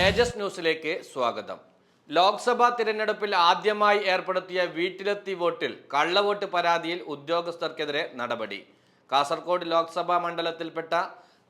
തേജസ് ന്യൂസിലേക്ക് സ്വാഗതം. ലോക്സഭാ തിരഞ്ഞെടുപ്പിൽ ആദ്യമായി ഏർപ്പെടുത്തിയ വീട്ടിലെത്തി വോട്ടിൽ കള്ളവോട്ട് പരാതിയിൽ ഉദ്യോഗസ്ഥർക്കെതിരെ നടപടി. കാസർഗോഡ് ലോക്സഭാ മണ്ഡലത്തിൽപ്പെട്ട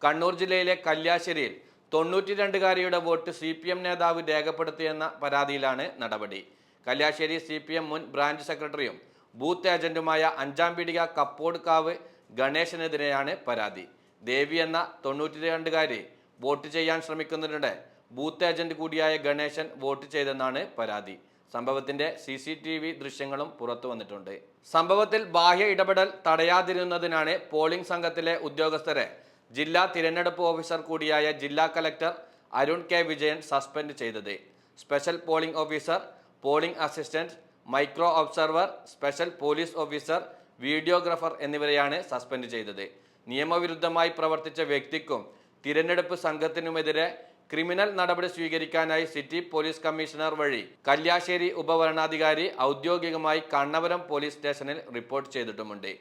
കണ്ണൂർ ജില്ലയിലെ കല്യാശ്ശേരിയിൽ തൊണ്ണൂറ്റി രണ്ടുകാരിയുടെ വോട്ട് സി പി എം നേതാവ് രേഖപ്പെടുത്തിയെന്ന പരാതിയിലാണ് നടപടി. കല്യാശ്ശേരി സി പി എം മുൻ ബ്രാഞ്ച് സെക്രട്ടറിയും ബൂത്ത് ഏജന്റുമായ അഞ്ചാം പീടിക കപ്പോട്ട്കാവ് ഗണേശനെതിരെയാണ് പരാതി. ദേവി എന്ന തൊണ്ണൂറ്റി രണ്ടുകാരി വോട്ട് ചെയ്യാൻ ശ്രമിക്കുന്നതിനിടെ ബൂത്ത് ഏജന്റ് കൂടിയായ ഗണേശൻ വോട്ട് ചെയ്തെന്നാണ് പരാതി. സംഭവത്തിന്റെ സി സി ടി വി ദൃശ്യങ്ങളും പുറത്തു വന്നിട്ടുണ്ട്. സംഭവത്തിൽ ബാഹ്യ ഇടപെടൽ തടയാതിരുന്നതിനാണ് പോളിംഗ് സംഘത്തിലെ ഉദ്യോഗസ്ഥരെ ജില്ലാ തിരഞ്ഞെടുപ്പ് ഓഫീസർ കൂടിയായ ജില്ലാ collector Arun K Vijayan suspend ചെയ്തത്. Special polling officer polling assistant micro observer special police officer videographer എന്നിവരെയാണ് സസ്പെൻഡ് ചെയ്തത്. നിയമവിരുദ്ധമായി പ്രവർത്തിച്ച വ്യക്തിക്കും തിരഞ്ഞെടുപ്പ് സംഘത്തിനുമെതിരെ ക്രിമിനൽ നടപടി സ്വീകരിക്കാനായി സിറ്റി പോലീസ് കമ്മീഷണർ വഴി കല്യാശ്ശേരി ഉപവരണാധികാരി ഔദ്യോഗികമായി കണ്ണവരം പോലീസ് സ്റ്റേഷനിൽ റിപ്പോർട്ട് ചെയ്തിട്ടുമുണ്ട്.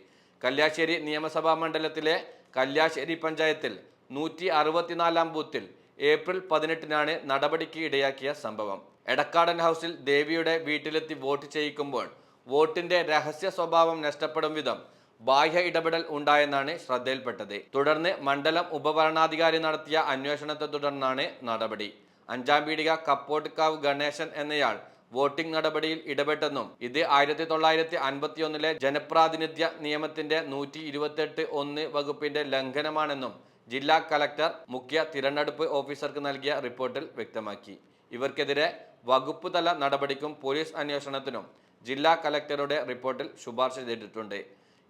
കല്യാശ്ശേരി നിയമസഭാ മണ്ഡലത്തിലെ കല്യാശ്ശേരി പഞ്ചായത്തിൽ നൂറ്റി അറുപത്തിനാലാം ബൂത്തിൽ ഏപ്രിൽ പതിനെട്ടിനാണ് നടപടിക്ക് ഇടയാക്കിയ സംഭവം. എടക്കാടൻ ഹൗസിൽ ദേവിയുടെ വീട്ടിലെത്തി വോട്ട് ചെയ്യിക്കുമ്പോൾ വോട്ടിന്റെ രഹസ്യ സ്വഭാവം നഷ്ടപ്പെടും വിധം ബാഹ്യ ഇടപെടൽ ഉണ്ടായെന്നാണ് ശ്രദ്ധയിൽപ്പെട്ടത്. തുടർന്ന് മണ്ഡലം ഉപഭരണാധികാരി നടത്തിയ അന്വേഷണത്തെ തുടർന്നാണ് നടപടി. അഞ്ചാം പീടിക കപ്പോട്ട്കാവ് ഗണേശൻ എന്നയാൾ വോട്ടിംഗ് നടപടിയിൽ ഇടപെട്ടെന്നും ഇത് ആയിരത്തി തൊള്ളായിരത്തി അൻപത്തി ഒന്നിലെ ജനപ്രാതിനിധ്യ നിയമത്തിന്റെ നൂറ്റി ഇരുപത്തെട്ട് ഒന്ന് വകുപ്പിന്റെ ലംഘനമാണെന്നും ജില്ലാ കലക്ടർ മുഖ്യ തിരഞ്ഞെടുപ്പ് ഓഫീസർക്ക് നൽകിയ റിപ്പോർട്ടിൽ വ്യക്തമാക്കി. ഇവർക്കെതിരെ വകുപ്പ് തല നടപടിക്കും പോലീസ് അന്വേഷണത്തിനും ജില്ലാ കലക്ടറുടെ റിപ്പോർട്ടിൽ ശുപാർശ ചെയ്തിട്ടുണ്ട്.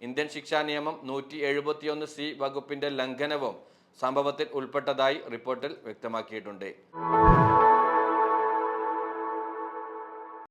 ഇന്ത്യൻ ശിക്ഷാ നിയമം നൂറ്റി എഴുപത്തിയൊന്ന് സി വകുപ്പിന്റെ ലംഘനവും സംഭവത്തിൽ ഉൾപ്പെട്ടതായി റിപ്പോർട്ടിൽ വ്യക്തമാക്കിയിട്ടുണ്ട്.